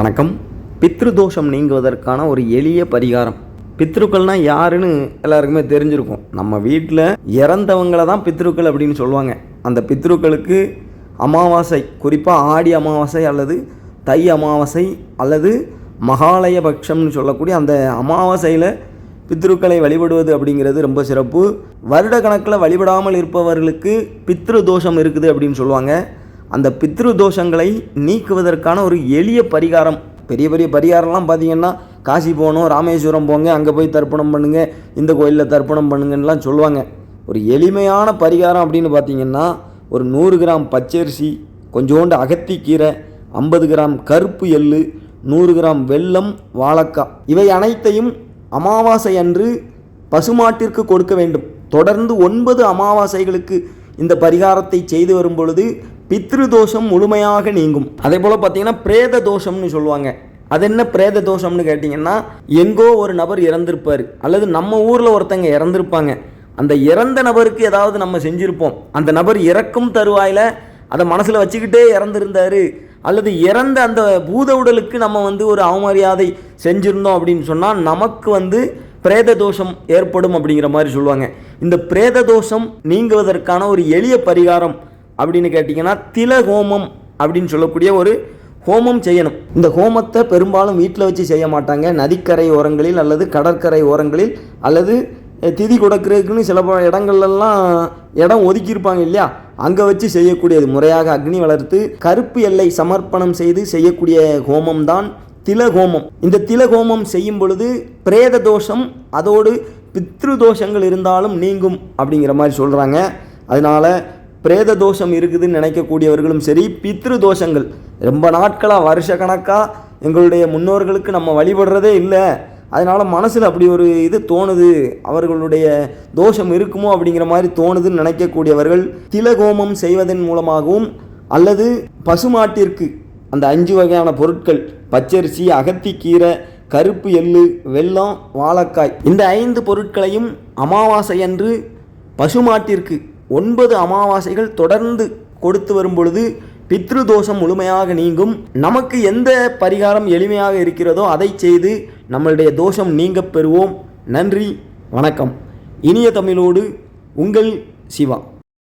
வணக்கம். பித்ரு தோஷம் நீங்குவதற்கான ஒரு எளிய பரிகாரம். பித்ருக்கள்னால் யாருன்னு எல்லாருக்குமே தெரிஞ்சிருக்கும். நம்ம வீட்டில் இறந்தவங்கள தான் பித்ருக்கள் அப்படின்னு சொல்லுவாங்க. அந்த பித்ருக்களுக்கு அமாவாசை குறிப்பாக ஆடி அமாவாசை அல்லது தை அமாவாசை அல்லது மகாலய பட்சம்னு சொல்லக்கூடிய அந்த அமாவாசையில் பித்ருக்களை வழிபடுவது அப்படிங்கிறது ரொம்ப சிறப்பு. வருட கணக்கில் வழிபடாமல் இருப்பவர்களுக்கு பித்ரு தோஷம் இருக்குது அப்படின்னு சொல்லுவாங்க. அந்த பித்ரு தோஷங்களை நீக்குவதற்கான ஒரு எளிய பரிகாரம். பெரிய பெரிய பரிகாரம்லாம் பார்த்தீங்கன்னா காசி போகணும் ராமேஸ்வரம் போங்க அங்கே போய் தர்ப்பணம் பண்ணுங்கள் இந்த கோயிலில் தர்ப்பணம் பண்ணுங்கன்னுலாம் சொல்லுவாங்க. ஒரு எளிமையான பரிகாரம் அப்படின்னு பார்த்தீங்கன்னா ஒரு நூறு கிராம் பச்சரிசி கொஞ்சோண்டு அகத்திக்கீரை ஐம்பது கிராம் கருப்பு எள்ளு நூறு கிராம் வெல்லம் வாழைக்காய். இவை அனைத்தையும் அமாவாசை அன்று பசுமாட்டிற்கு கொடுக்க வேண்டும். தொடர்ந்து ஒன்பது அமாவாசைகளுக்கு இந்த பரிகாரத்தை செய்து வரும் பொழுது பித்ரு தோஷம் முழுமையாக நீங்கும். அதே போல் பார்த்தீங்கன்னா பிரேத தோஷம்னு சொல்லுவாங்க. அது என்ன பிரேத தோஷம்னு கேட்டிங்கன்னா எங்கோ ஒரு நபர் இறந்திருப்பார். அல்லது நம்ம ஊரில் ஒருத்தங்க இறந்திருப்பாங்க. அந்த இறந்த நபருக்கு ஏதாவது நம்ம செஞ்சுருப்போம். அந்த நபர் இறக்கும் தருவாயில் அதை மனசில் வச்சுக்கிட்டே இறந்துருந்தாரு. அல்லது இறந்த அந்த பூத உடலுக்கு நம்ம வந்து ஒரு அவமரியாதை செஞ்சுருந்தோம் அப்படின்னு சொன்னால் நமக்கு வந்து பிரேத தோஷம் ஏற்படும் அப்படிங்கிற மாதிரி சொல்லுவாங்க. இந்த பிரேத தோஷம் நீங்குவதற்கான ஒரு எளிய பரிகாரம் அப்படின்னு கேட்டிங்கன்னா தில ஹோமம் அப்படின்னு சொல்லக்கூடிய ஒரு ஹோமம் செய்யணும். இந்த ஹோமத்தை பெரும்பாலும் வீட்டில் வச்சு செய்ய மாட்டாங்க. நதிக்கரை ஓரங்களில் அல்லது கடற்கரை ஓரங்களில் அல்லது திதி கொடுக்கறதுக்குன்னு சில பல இடங்கள்லாம் இடம் ஒதுக்கியிருப்பாங்க இல்லையா? அங்கே வச்சு செய்யக்கூடியது. முறையாக அக்னி வளர்த்து கருப்பு எல்லை சமர்ப்பணம் செய்து செய்யக்கூடிய ஹோமம் தான் தில ஹோமம். இந்த தில ஹோமம் செய்யும் பொழுது பிரேத தோஷம் அதோடு பித்ரு தோஷங்கள் இருந்தாலும் நீங்கும் அப்படிங்கிற மாதிரி சொல்கிறாங்க அதனால பிரேத தோஷம் இருக்குதுன்னு நினைக்கக்கூடியவர்களும் சரி பித்ரு தோஷங்கள் ரொம்ப நாட்களாக வருஷ கணக்காக எங்களுடைய முன்னோர்களுக்கு நம்ம வழிபடுறதே இல்லை. அதனால் மனசில் அப்படி ஒரு இது தோணுது. அவர்களுடைய தோஷம் இருக்குமோ அப்படிங்கிற மாதிரி தோணுதுன்னு நினைக்கக்கூடியவர்கள் திலகோமம் செய்வதன் மூலமாகவும் அல்லது பசுமாட்டிற்கு அந்த அஞ்சு வகையான பொருட்கள் பச்சரிசி அகத்திக்கீரை கருப்பு எள்ளு வெல்லம் வாழைக்காய் இந்த ஐந்து பொருட்களையும் அமாவாசை அன்று பசுமாட்டிற்கு ஒன்பது அமாவாசைகள் தொடர்ந்து கொடுத்து வரும் பொழுது பித்ரு தோஷம் முழுமையாக நீங்கும். நமக்கு எந்த பரிகாரம் எளிமையாக இருக்கிறதோ அதை செய்து நம்மளுடைய தோஷம் நீங்க பெறுவோம். நன்றி வணக்கம். இனிய தமிழோடு உங்கள் சிவா.